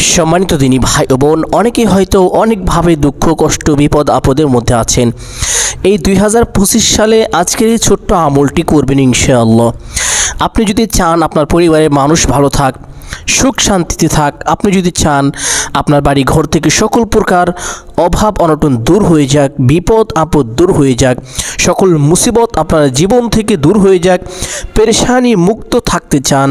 সম্মানিত দিনী ভাই ও বোন, অনেকেই হয়তো অনেকভাবে দুঃখ, কষ্ট, বিপদ, আপদের মধ্যে আছেন। এই দুই হাজার পঁচিশ সালে আজকের এই ছোট্ট আমলটি করবেন ইনশাআল্লাহ। আপনি যদি চান আপনার পরিবারের মানুষ ভালো থাক সুখ শান্তিতে থাক। আপনি যদি চান আপনার বাড়ি ঘর থেকে সকল প্রকার অভাব অনটন দূর হয়ে যাক, বিপদ, আপদ দূর হয়ে যাক, সকল মুসিবত আপনার জীবন থেকে দূর হয়ে যাক, পেরেশানি মুক্ত থাকতে চান,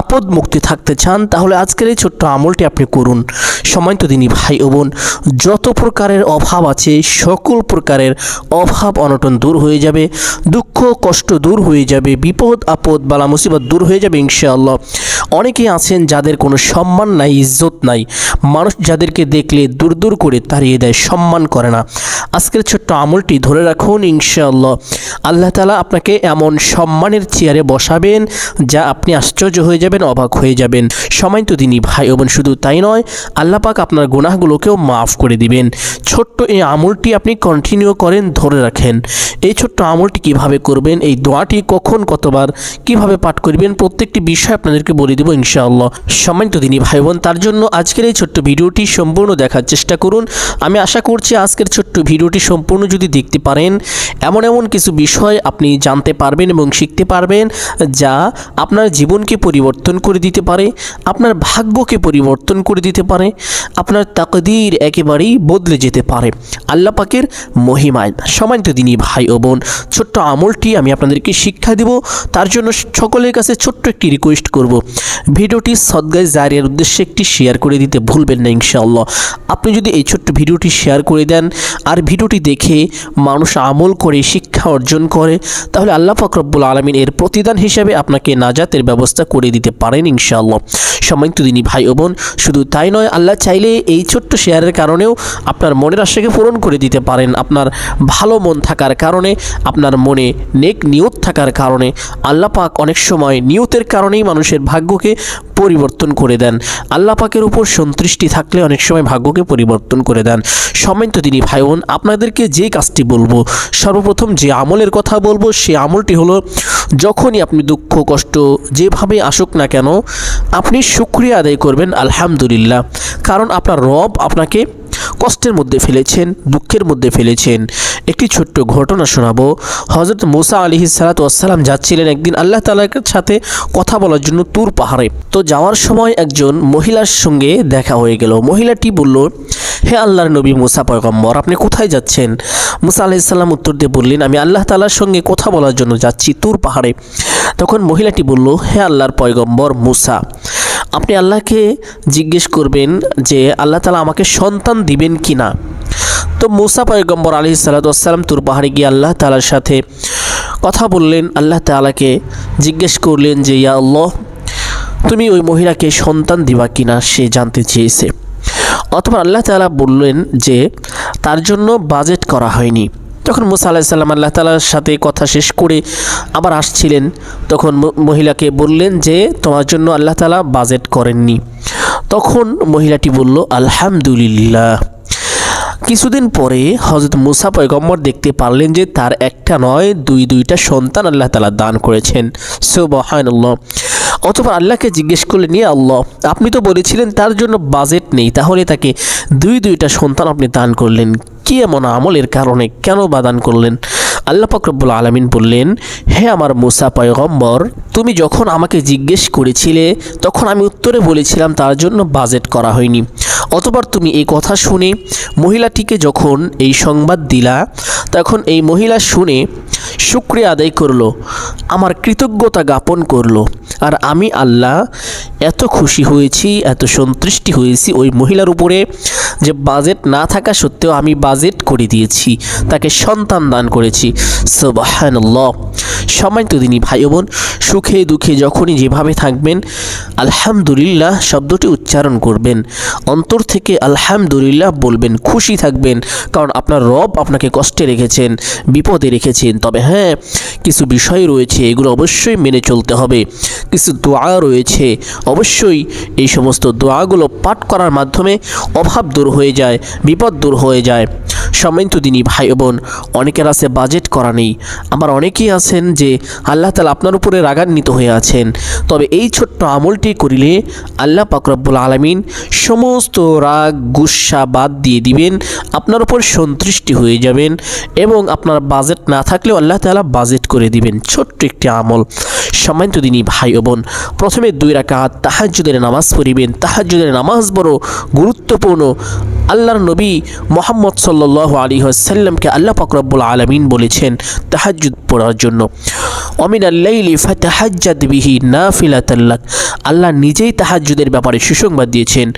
আপদ মুক্তি থাকতে চান, তাহলে আজকের এই ছোট্ট আমলটি আপনি করুন। সময়ত দিনই ভাই ও বোন, যত প্রকারের অভাব আছে, সকল প্রকারের অভাব অনটন দূর হয়ে যাবে, দুঃখ, কষ্ট দূর হয়ে যাবে, বিপদ, আপদ, বালা, মুসিবত দূর হয়ে যাবে ইনশাআল্লাহ। অনেকেই আছেন যাদের কোনো সম্মান নাই, ইজ্জত নাই। মানুষ যাদেরকে দেখলে দূর দূর করে তাড়িয়ে দেয়, সম্মান করে না। আজকের ছোট্ট আমলটি ধরে রাখুন ইনশাআল্লাহ। আল্লাহ তালা আপনাকে এমন সম্মানের চেয়ারে বসাবেন, যা আপনি আশ্চর্য হয়ে যাবেন, অবাক হয়ে যাবেন। সময় তো দিনই ভাই বোন, শুধু তাই নয় পাক আপনার গুনাহগুলোকেও মাফ করে দিবেন। ছোট্ট এই আমলটি আপনি কন্টিনিউ করেন, ধরে রাখেন। এই ছোট্ট আমলটি কীভাবে করবেন, এই দোয়াটি কখন, কতবার কীভাবে পাঠ করবেন, প্রত্যেকটি বিষয় আপনাদেরকে বলে দেবো ইনশাআল্লাহ। সম্মানিত দিনী ভাই বোন তার জন্য আজকের এই ছোট্ট ভিডিওটি সম্পূর্ণ দেখার চেষ্টা করুন। আমি আশা করছি আজকের ছোট্ট ভিডিওটি সম্পূর্ণ যদি দেখতে পারেন, এমন এমন কিছু বিষয় আপনি জানতে পারবেন এবং শিখতে পারবেন যা আপনার জীবনকে পরিবর্তন করে দিতে পারে, আপনার ভাগ্যকে পরিবর্তন করে দিতে পারে আপনার তাকদির একেবারেই বদলে যেতে পারে। আল্লাহ পাকের মহিমায়। সম্মানিত দিনী ভাই ও বোন, ছোট্ট আমলটি আমি আপনাদেরকে শিক্ষা দেব। তার জন্য সকলের কাছে ছোট্ট একটি রিকোয়েস্ট করব। ভিডিওটি সদ্গায় জারিয়ার উদ্দেশ্যে একটি শেয়ার করে দিতে ভুলবেন না ইনশাআল্লাহ। আপনি যদি এই ভিডিওটি শেয়ার করে দেন আর ভিডিওটি দেখে মানুষ আমল করে, শিক্ষা অর্জন করে, তাহলে আল্লাহ ফাকরবুল আলমিন এর প্রতিদান হিসেবে আপনাকে নাজাতের ব্যবস্থা করে দিতে পারেন ইনশাআল্লাহ। সম্মানিত দিনী ভাই ও বোন, শুধু তাই নয়, আল্লাহ চাইলে এই ছোট্ট শেয়ারের কারণেও আপনার মনের আশাকে পূরণ করে দিতে পারেন। আপনার ভালো মন থাকার কারণে, আপনার মনে নেক নিয়ত থাকার কারণে, আল্লাহ পাক অনেক সময় নিয়তের কারণেই মানুষের ভাগ্যকে পরিবর্তন করে দেন। আল্লাহ পাকের উপর সন্তুষ্টি থাকলে অনেক সময় ভাগ্যকে পরিবর্তন করে দেন। সম্মানিত তিনি, ভাই বোন, আপনাদেরকে যে কাজটি বলব, সর্বপ্রথম যে আমলের কথা বলব, সে আমলটি হলো, যখনই আপনি দুঃখ, কষ্ট যেভাবে আসুক না কেন, আপনি শুক্রিয়া আদায় করবেন, আলহামদুলিল্লাহ। কারণ আপনার রব আপনাকে কষ্টের মধ্যে ফেলেছেন, দুঃখের মধ্যে ফেলেছেন। একটি ছোট্ট ঘটনা শোনাবো। হজরত মুসা আলী সালাতাম যাচ্ছিলেন একদিন আল্লাহ তালার সাথে কথা বলার জন্য তুর পাহাড়ে। তো যাওয়ার সময় একজন মহিলার সঙ্গে দেখা হয়ে গেল। মহিলাটি বলল, হে আল্লাহর নবী মুসা পয়গম্বর, আপনি কোথায় যাচ্ছেন? মুসা আলাইসাল্লাম উত্তর দিয়ে বললেন, আমি আল্লাহ তালার সঙ্গে কথা বলার জন্য যাচ্ছি তুর পাহাড়ে। তখন মহিলাটি বলল, হে আল্লাহর পয়গম্বর মুসা, আপনি আল্লাহকে জিজ্ঞেস করবেন যে আল্লাহ তালা আমাকে সন্তান দিবেন কি না তো মুসা পয়গম্বর আলি সাল্লাতাম তুর পাহাড়ে গিয়ে আল্লাহ তালার সাথে কথা বললেন। আল্লাহ তালাকে জিজ্ঞেস করলেন যে, ইয়া আল্লাহ, তুমি ওই মহিলাকে সন্তান দিবা কিনা? সে জানতে চেয়েছে। অথবা আল্লাহ তালা বললেন যে, তার জন্য বাজেট করা হয়নি। তখন মুসা আলাহিসাল্লাম আল্লাহ তালার সাথে কথা শেষ করে আবার আসছিলেন, তখন মহিলাকে বললেন যে, তোমার জন্য আল্লাহ তালা বাজেট করেননি। তখন মহিলাটি বলল, আলহামদুলিল্লাহ। কিছুদিন পরে হজরত মুসা পয়গম্বর দেখতে পারলেন যে তার একটা নয়, দুই দুইটা সন্তান আল্লাহ তালা দান করেছেন। সুবহানাল্লাহ। অথবা আল্লাহকে জিজ্ঞেস করলেন, ইয়া আল্লাহ, আপনি তো বলেছিলেন তার জন্য বাজেট নেই, তাহলে তাকে দুই দুইটা সন্তান আপনি দান করলেন। কি এমন আমলের কারণে কেন বা দান করলেন? আল্লাহ পাকরবুল আলমিন বললেন, হে আমার মুসা পয়গম্বর, তুমি যখন আমাকে জিজ্ঞেস করেছিলে, তখন আমি উত্তরে বলেছিলাম তার জন্য বাজেট করা হয়নি। অতবার তুমি এই কথা শুনে মহিলাটিকে যখন এই সংবাদ দিলা তখন এই মহিলা শুনে শুক্রিয়া আদায় করল, আমার কৃতজ্ঞতা জ্ঞাপন করল। আর আমি আল্লাহ এত খুশি হয়েছি, এত সন্তুষ্টি হয়েছি ওই মহিলার উপরে যে বাজেট না থাকা সত্ত্বেও আমি বাজেট করে দিয়েছি, তাকে সন্তান দান করেছি। সোবাহানল্লাহ। সময় তো দিনী ভাই বোন সুখে দুঃখে যখনই যেভাবে থাকবেন, আলহামদুলিল্লাহ শব্দটি উচ্চারণ করবেন। অন্তর থেকে আলহামদুলিল্লাহ বলবেন, খুশি থাকবেন, কারণ আপনার রব আপনাকে কষ্টে রেখেছেন, বিপদে রেখেছেন। তবে হ্যাঁ কিছু বিষয় রয়েছে, এগুলো অবশ্যই মেনে চলতে হবে। কিছু দোয়া রয়েছে, অবশ্যই এই সমস্ত দোয়াগুলো পাঠ করার মাধ্যমে অভাব দূর হয়ে যায়, বিপদ দূর হয়ে যায়। সম্মানিত দিনী ভাই বোন, অনেকের আছে বাজেট করা নেই। আবার অনেকেই আছেন যে আল্লাহ তালা আপনার উপরে রাগান্বিত হয়ে আছেন। তবে এই ছোট্ট আমলটি করিলে আল্লাহ পাকরব্বুল আলমিন সমস্ত রাগ, গুসা বাদ দিয়ে দিবেন, আপনার উপর সন্তুষ্টি হয়ে যাবেন এবং আপনার বাজেট না থাকলেও আল্লাহ তালা বাজেট করে দিবেন। ছোট্ট একটি আমল। সম্মানিত দিনী ভাই বোন, প্রথমে দুই রাকাত তাহাজ্জুদের নামাজ পড়িবেন। তাহাজ্জুদের নামাজ বড় গুরুত্বপূর্ণ। আল্লাহর নবী মোহাম্মদ সাল্লাহ আলী সাল্লামকে আল্লাহ পাকরব্বুল আলমিন বলেছেন তাহাজ্জুদ পড়ার জন্য। অমিন আল্লাইলি ফাতাহাজ্জাদ বিহি না ফিলাতাল্লাক আল্লাহ নিজেই তাহাজ্জুদের ব্যাপারে সুসংবাদ দিয়েছেন।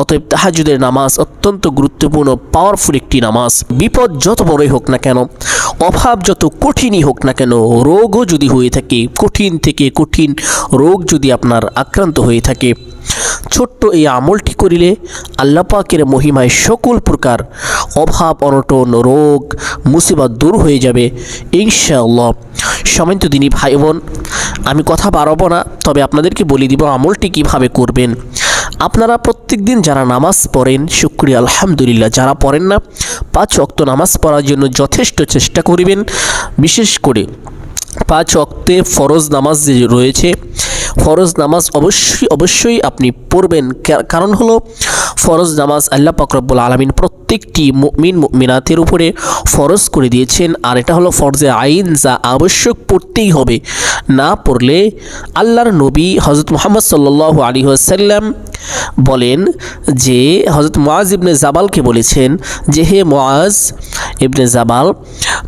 অতএব তাহাজ্জুদের নামাজ অত্যন্ত গুরুত্বপূর্ণ পাওয়ারফুল একটি নামাজ। বিপদ যত বড়ই হোক না কেন, অভাব যত কঠিনই হোক না কেন, রোগও যদি হয়ে থাকে, কঠিন থেকে কঠিন রোগ যদি আপনার আক্রান্ত হয়ে থাকে ছোট্ট এই আমলটি করিলে আল্লাহ পাকের মহিমায় সকল প্রকার অভাব, অনটন, রোগ, মুসিবত দূর হয়ে যাবে, ইনশাআল্লাহ। সমিত দিনী ভাই বোন, আমি কথা বাড়াবো না, তবে আপনাদেরকে বলে দিব আমলটি কীভাবে করবেন। আপনারা প্রত্যেক দিন যারা নামাজ পড়েন, শুক্রিয়া, আলহামদুলিল্লাহ, যারা পড়েন না, পাঁচ অক্ত নামাজ পড়ার জন্য যথেষ্ট চেষ্টা করিবেন। বিশেষ করে পাঁচ অক্তে ফরজ নামাজ যে রয়েছে ফরজ নামাজ অবশ্যই অবশ্যই আপনি পড়বেন। কারণ হলো ফরজ নামাজ আল্লাহ পাকরব্বুল আলমিন প্রত্যেকটি মিন মিনাতের উপরে ফরজ করে দিয়েছেন। আর এটা হলো ফরজে আইন যা আবশ্যক পড়তেই হবে। না পড়লে আল্লাহর নবী হজরত মোহাম্মদ সাল্লাহ আলী সাল্লাম বলেন যে হজরত মোয়াজ ইবনে জাবালকে বলেছেন যে, হে মোয়াজ ইবনে জাবাল,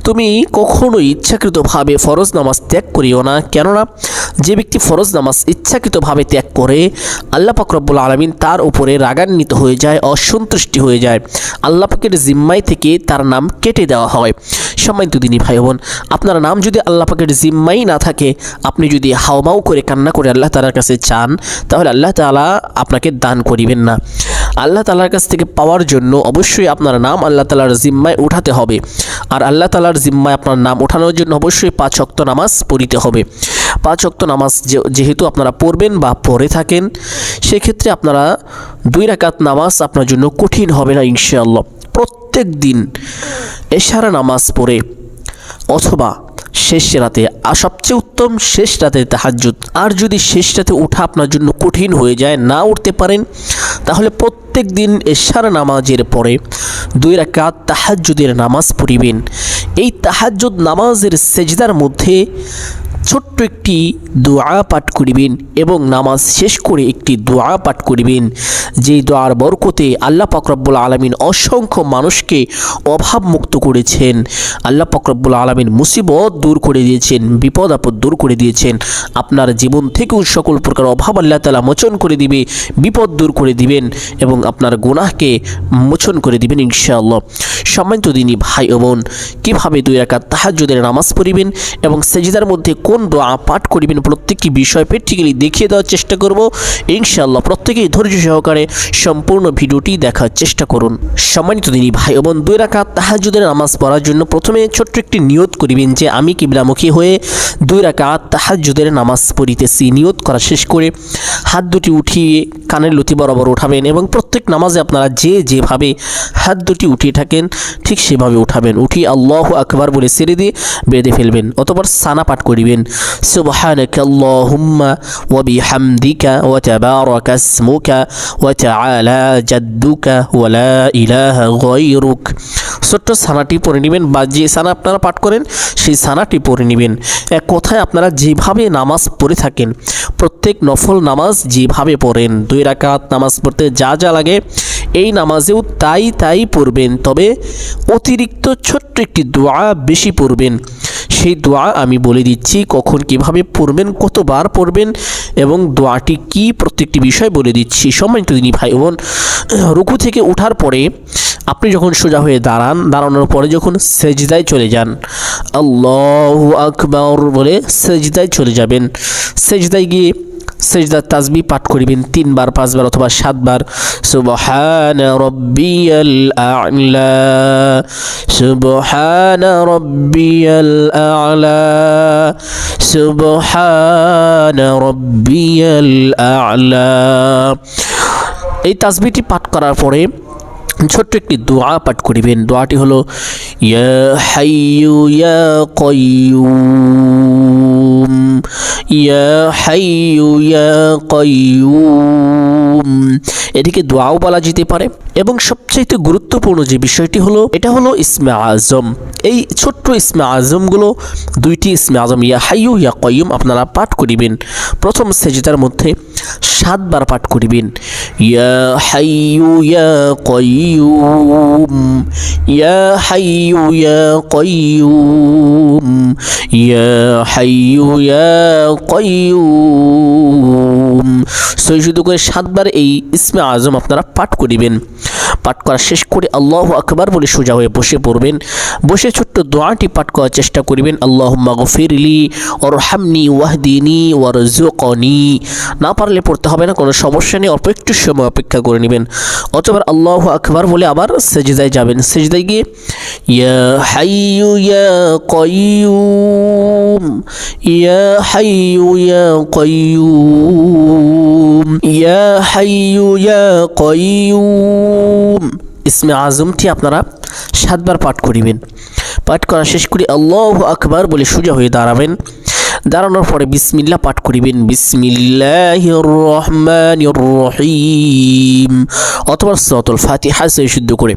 তুমি কখনোই ইচ্ছাকৃতভাবে ফরজ নামাজ ত্যাগ করিও না। কেননা যে ব্যক্তি ফরজ নামাজ ইচ্ছাকৃতভাবে ত্যাগ করে আল্লাহ পাকরব্বুল আলমিন তার উপরে রাগান্বিত হয়ে যায়, অসন্তুষ্টি হয়ে যায়। আল্লাহ পাকের জিম্মাই থেকে তার নাম কেটে দেওয়া হয়। সম্মানিত দিনী ভাই বোন, আপনার নাম যদি আল্লাহ পাকের জিম্মাই না থাকে, আপনি যদি হাওমাও করে কান্না করে আল্লাহ তালার কাছে চান, তাহলে আল্লাহ তালা আপনাকে দান করিবেন না। আল্লাহ তালার কাছ থেকে পাওয়ার জন্য অবশ্যই আপনার নাম আল্লাহ তালার জিম্মায় উঠাতে হবে। আর আল্লাহ তালার জিম্মায় আপনার নাম ওঠানোর জন্য অবশ্যই পাঁচ অক্ত নামাজ পড়িতে হবে। পাঁচ অক্ত নামাজ যেহেতু আপনারা পড়বেন বা পড়ে থাকেন, সেক্ষেত্রে আপনারা দুই রাকাত নামাজ আপনার জন্য কঠিন হবে না ইনশাআল্লাহ। প্রত্যেক দিন এশারা নামাজ পড়ে অথবা শেষ রাতে, আর সবচেয়ে উত্তম শেষ রাতে তাহাজ্জুদ। আর যদি শেষ রাতে ওঠা আপনার জন্য কঠিন হয়ে যায়, না উঠতে পারেন, তাহলে প্রত্যেক দিন এশার নামাজের পরে দুই রাকাত তাহাজ্জুদের নামাজ পড়িবেন। এই তাহাজ্জুদ নামাজের সেজদার মধ্যে ছোট্ট একটি দোয়া পাঠ করিবেন এবং নামাজ শেষ করে একটি দোয়া পাঠ করিবেন। যে দোয়ার বরকতে আল্লাহ পাকরব্বুল আলমিন অসংখ্য মানুষকে অভাব মুক্ত করেছেন। আল্লাহ পাকরব্বুল আলমিন মুসিবত দূর করে দিয়েছেন, বিপদ আপদ দূর করে দিয়েছেন। আপনার জীবন থেকেও সকল প্রকার অভাব আল্লাহ তালা মোচন করে দিবে, বিপদ দূর করে দিবেন এবং আপনার গুনাহকে মোচন করে দিবেন ইনশাআল্লাহ। সম্মানিত দিনী ভাই ও বোন, কীভাবে দুই রাকাত তাহাজ্জুদের নামাজ পড়িবেন এবং সেজিদার মধ্যে কোন দোয়া পাঠ করিবেন প্রত্যেকটি বিষয় প্র্যাকটিক্যালি দেখিয়ে দেওয়ার চেষ্টা করব। ইনশাআল্লাহ প্রত্যেকেই ধৈর্য সহকারে সম্পূর্ণ ভিডিওটি দেখার চেষ্টা করুন। সম্মানিত দিনী ভাই বোন দুই রাকাত তাহাজ্জুদের নামাজ পড়ার জন্য প্রথমে ছোট্ট একটি নিয়ত করিবেন যে আমি কিবলামুখী হয়ে দুই রাকাত তাহাজ্জুদের নামাজ পড়িতেছি। নিয়ত করা শেষ করে হাত দুটি উঠিয়ে কানের লতি বরাবর উঠাবেন এবং প্রত্যেক নামাজে আপনারা যে যেভাবে হাত দুটি উঠিয়ে থাকেন, ঠিক সেভাবে উঠাবেন। উঠিয়ে আল্লাহ আকবার বলে ছেড়ে দিয়ে বেঁধে ফেলবেন অতপর সানা পাঠ করিবেন। সুবহানাক আল্লাহুম্মা ওয়া বিহামদিকা ওয়া তাবারাকা ইসমুকা ওয়া তাআলা জাদ্দুকা ওয়া লা ছোট্ট সানাটি পড়ে নেবেন, বা যে সানা আপনারা পাঠ করেন, সেই সানাটি পড়ে নেবেন। এক কথায় আপনারা যেভাবে নামাজ পড়ে থাকেন, প্রত্যেক নফল নামাজ যেভাবে পড়েন, দুই রাকাত নামাজ পড়তে যা যা লাগে এই নামাজেও তাই তাই পড়বেন। তবে অতিরিক্ত ছোট্ট একটি দোয়া বেশি পড়বেন। সেই দোয়া আমি বলে দিচ্ছি, কখন কীভাবে পড়বেন, কতবার পড়বেন এবং দোয়াটি কি প্রত্যেকটি বিষয় বলে দিচ্ছি। সম্মানিত দিনী ভাই বোন রুকু থেকে ওঠার পরে আপনি যখন সোজা হয়ে দাঁড়ান, দাঁড়ানোর পরে যখন সেজদায় চলে যান, আল্লাহ আকবর বলে সেজদায় চলে যাবেন। সেজদায় গিয়ে সেজদার তাজবি পাঠ করিবেন তিনবার, পাঁচবার অথবা সাতবার। সুবহান রব্বিয়াল আ'লা, সুবহান রব্বিয়াল আ'লা, সুবহান রব্বিয়াল আ'লা। এই তাজবিটি পাঠ করার পরে ছোট্ট একটি দোয়া পাঠ করিবেন। দোয়াটি হলো, ইয়া হাইয়ু ইয়া কয়্যুম ইয়া হাইয়ু, ইয়া কয়্যুম এটিকে দোয়াও বলা যেতে পারে। এবং সবচাইতে গুরুত্বপূর্ণ যে বিষয়টি হলো, এটা হলো ইসমে আজম। এই ছোট্ট ইসমে আজমগুলো দুইটি ইসমে আজম, ইয়া হাইয়ু, ইয়া কয়্যুম আপনারা পাঠ করিবেন। প্রথম সেজদার মধ্যে সাতবার পাঠ করিবেন। ইয়া হাইয়ু, ইয়া কয়্যুম ইয়া حي يا قيوم يا حي ইয়া قيوم সৈশুদ্ধ করে সাতবার এই ইসমে আজম আপনারা পাঠ করিবেন। পাঠ করা শেষ করে আল্লাহ আকবার বলে সোজা হয়ে বসে পড়বেন। বসে ছোট্ট দোয়াটি পাঠ করার চেষ্টা করিবেন। আল্লাহ মাগফিরলি ওর ওয়াহদিনী ওয়ার জোকনি না পারলে পড়তে হবে না, কোনো সমস্যা নেই, অল্প একটু সময় অপেক্ষা করে নেবেন। অথবা আল্লাহ আকবার বলে আবার সেজদায় যাবেন। সেজদায় গিয়ে, ইয়া হাইয়ু ইয়া কয়্যুম ইয়া হাইয়ু ইয়া কয়্যুম ইয়া হাইয়ু, ইয়া কয়্যুম ইসমে আজমটি আপনারা সাতবার পাঠ করিবেন। পাঠ করা শেষ করে আল্লাহ আকবার বলে সোজা হয়ে দাঁড়াবেন। দাঁড়ানোর পরে বিসমিল্লাহ পাঠ করিবেন। বিসমিল্লাহ রহমান রহিম। অথবা সতুল ফাতিহা সে শুদ্ধ করে।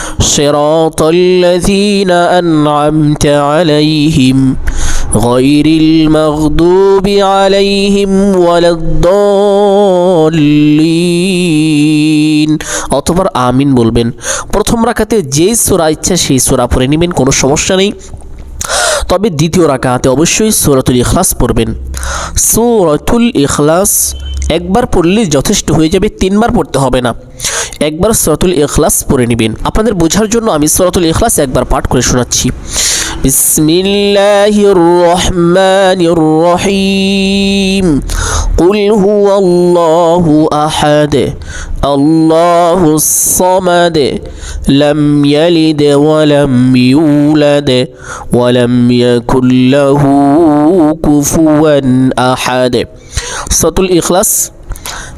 صراط الذين أنعمت عليهم غير المغضوب عليهم ولا الضالين অতবার আমিন বলবেন প্রথম রাখাতে যেই সোরা ইচ্ছা সেই সোরা পড়ে নেবেন কোনো সমস্যা নেই তবে দ্বিতীয় রাকাতে অবশ্যই সূরাতুল ইখলাস পড়বেন সূরাতুল ইখলাস একবার পড়লে যথেষ্ট হয়ে যাবে তিনবার পড়তে হবে না একবার সূরাতুল ইখলাস পড়ে নেবেন আপনাদের বোঝার জন্য আমি সূরাতুল ইখলাস একবার পাঠ করে শোনাচ্ছি بسم الله الرحمن الرحيم قل هو الله أحد الله الصمد لم يلد ولم يولد ولم يكن له كفوا أحد সতুল ইখলাস।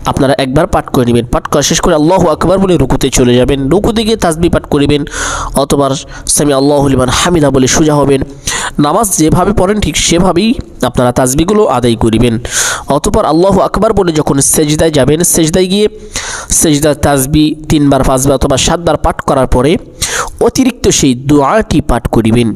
আপনারা একবার পাঠ করে নেবেন। পাঠ করা শেষ করে আল্লাহ আকবার বলে রুকুতে চলে যাবেন। রুকুতে গিয়ে তাজবি পাঠ করিবেন। অতবার সামি আল্লাহ লিমান হামিদা বলে সোজা হবেন। নামাজ যেভাবে পড়েন ঠিক সেভাবেই আপনারা তাজবিগুলো আদায় করিবেন। অতপর আল্লাহ আকবার বলে যখন সেজদায় যাবেন, সেজদায় গিয়ে সেজদার তাজবি তিনবার, পাঁচবার অথবা সাতবার পাঠ করার পরে অতিরিক্ত সেই দোয়াটি পাঠ করিবেন।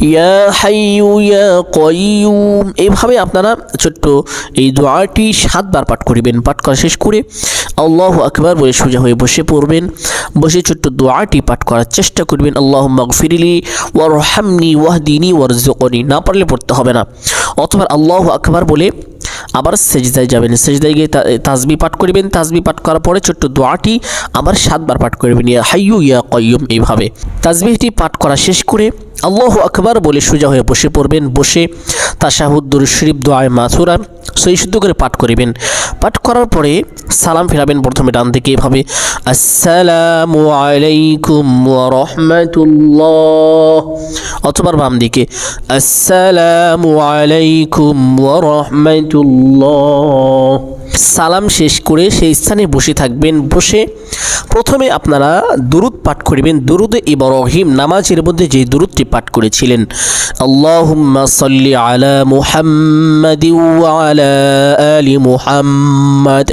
ইয়া হাইয়ু, ইয়া কয়্যুম এইভাবে আপনারা ছোট্ট এই দোয়াটি সাতবার পাঠ করিবেন। পাঠ করা শেষ করে আল্লাহ আকবার বলে সোজা হয়ে বসে পড়বেন। বসে ছোট্ট দোয়াটি পাঠ করার চেষ্টা করবেন। আল্লাহ মাগফিরিলি ওয়ার হামনি ওয়াহদিনী ওয়ার জোকনি না পারলে পড়তে হবে না। অথবা আল্লাহ আকবার বলে আবার সেজদায় যাবেন। সেজদায় গিয়ে তা- তাসবি পাঠ করিবেন। তাজবি পাঠ করার পরে ছোট্ট দোয়াটি আবার সাতবার পাঠ করবেন। ইয়া হাইয়ু, ইয়া কয়্যুম এইভাবে। তাসবিহটি পাঠ করা শেষ করে আল্লাহ আকবার বলে সোজা হয়ে বসে পড়বেন, বসে তাশাহুদ্দুর শরীফ, দোয়ায় মাথুরা সই শুদ্ধ করে পাঠ করিবেন। পাঠ করার পরে সালাম ফেরাবেন প্রথমে ডান দিকে এভাবে, আসসালামু আলাইকুম রাহমাতুল্লাহ। অথবা বাম দিকে, আসসালামু আলাইকুম রাহমাতুল্লাহ। সালাম শেষ করে সেই স্থানে বসে থাকবেন। বসে প্রথমে আপনারা দুরুদ পাঠ করিবেন। দুরুদে ইব্রাহিম নামাজের মধ্যে যে দুরুদটি পাঠ করেছিলেন। আল্লাহুম্মা সাল্লি আলা মুহাম্মাদি ওয়া আলা আলি মুহাম্মাদ।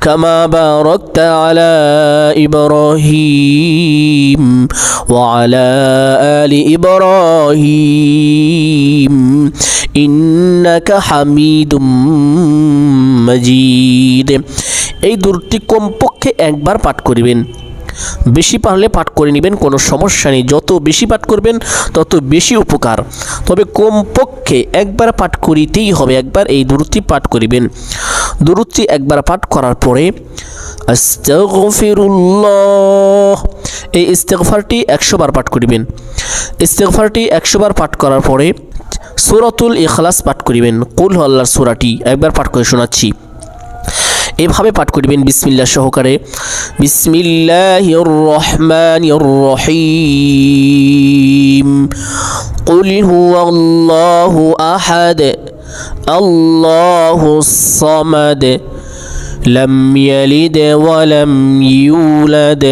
كما باركت على إبراهيم وعلى آل إبراهيم إنك حميد مجيد এই দূরটি কমপক্ষে একবার পাঠ করিবেন বেশি পারলে পাঠ করে নেবেন কোনো সমস্যা নেই যত বেশি পাঠ করবেন তত বেশি উপকার তবে কমপক্ষে একবার পাঠ করিতেই হবে একবার এই দূরটি পাঠ করিবেন দূরটি একবার পাঠ করার পরে আস্তাগফিরুল্লাহ এই ইস্তেগফারটি একশো বার পাঠ করিবেন ইস্তেগফারটি একশো বার পাঠ করার পরে সুরাতুল ইখলাস পাঠ করিবেন কুল আল্লাহর সুরাটি একবার পাঠ করে শোনাচ্ছি এভাবে পাঠ করিবেন বিসমিল্লাহ সহকারে বিসমিল্লাহির রহমানির রহিম قل هو الله أحد الله الصمد لم يلد ولم يولد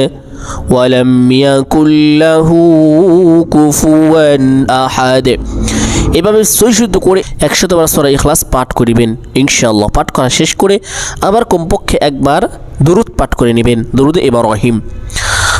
ولم يكن له كفوا أحد এভাবে সৈশুদ্ধ করে একশতবার সরা ইখলাস পাঠ করিবেন ইনশাআল্লাহ পাঠ করা শেষ করে আবার কমপক্ষে একবার দুরুদ পাঠ করে নেবেন দুরুদ এবার রহিম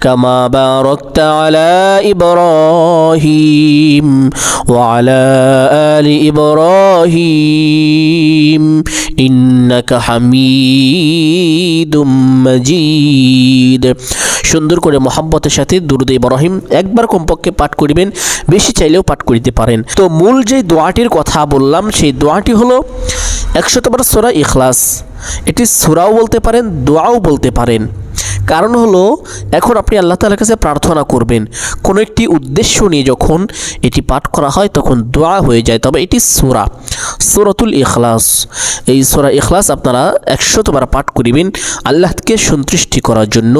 كما باركت على إبراهيم وعلى آل إبراهيم إنك حميد مجيد সুন্দর করে মোহাম্মতের সাথে দুরুদ ইব্রাহিম একবার কমপক্ষে পাঠ করিবেন বেশি চাইলেও পাঠ করিতে পারেন তো মূল যে দোয়াটির কথা বললাম সেই দোয়াটি হলো একশতবার সোরা ইখলাস এটি সুরাও বলতে পারেন দোয়াও বলতে পারেন কারণ হলো, এখন আপনি আল্লাহ তালার কাছে প্রার্থনা করবেন। কোনো একটি উদ্দেশ্য নিয়ে যখন এটি পাঠ করা হয়, তখন দোয়া হয়ে যায়। তবে এটি সোরা, সোরাতুল ইখলাস। এই সোরা ইখলাস আপনারা একশতবার পাঠ করিবেন আল্লাহকে সন্তুষ্টি করার জন্য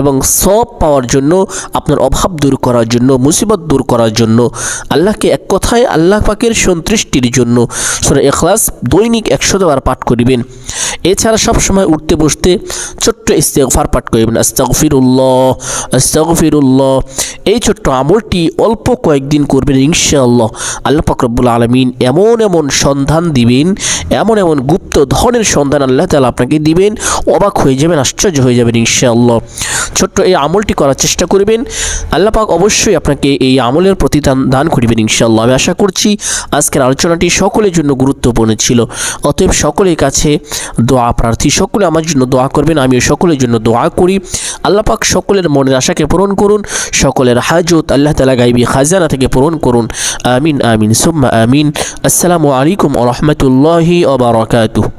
এবং সব পাওয়ার জন্য, আপনার অভাব দূর করার জন্য, মুসিবত দূর করার জন্য, আল্লাহকে এক কথায় আল্লাহ পাকের সন্তুষ্টির জন্য সোরা ইখলাস দৈনিক একশতবার পাঠ করিবেন। এছাড়া সবসময় উঠতে বসতে ছোট্ট ইস্তেগফার পাঠ করিবেন। আস্তাগফিরুল্লাহ আস্তাগফিরুল্লাহ। এই ছোট্ট আমলটি অল্প কয়েকদিন করবেন ইনশাআল্লাহ। আল্লাহ পাক রব্বুল আলমিন এমন এমন সন্ধান দিবেন, এমন এমন গুপ্ত ধনের সন্ধান আল্লাহ তালা আপনাকে দিবেন, অবাক হয়ে যাবেন, আশ্চর্য হয়ে যাবেন ইনশাআল্লাহ। ছোট্ট এই আমলটি করার চেষ্টা করবেন। আল্লাহ পাক অবশ্যই আপনাকে এই আমলের প্রতিদান দান করিবেন ইনশাআল্লাহ। আমি আশা করছি আজকের আলোচনাটি সকলের জন্য গুরুত্বপূর্ণ ছিল। অতএব সকলের কাছে দোয়া প্রার্থী, সকলে আমার জন্য দোয়া করবেন, আমিও সকলের জন্য দোয়া করি। আল্লাহ পাক সকলের মনের আশাকে পূরণ করুন, সকলের হাজত আল্লাহ তালা গাইবি খাজানা থেকে পূরণ করুন। আমিন আমিন, সুম্মা আমিন। আসসালামু আলাইকুম রহমতুল্লাহি ওবরাকাতুহ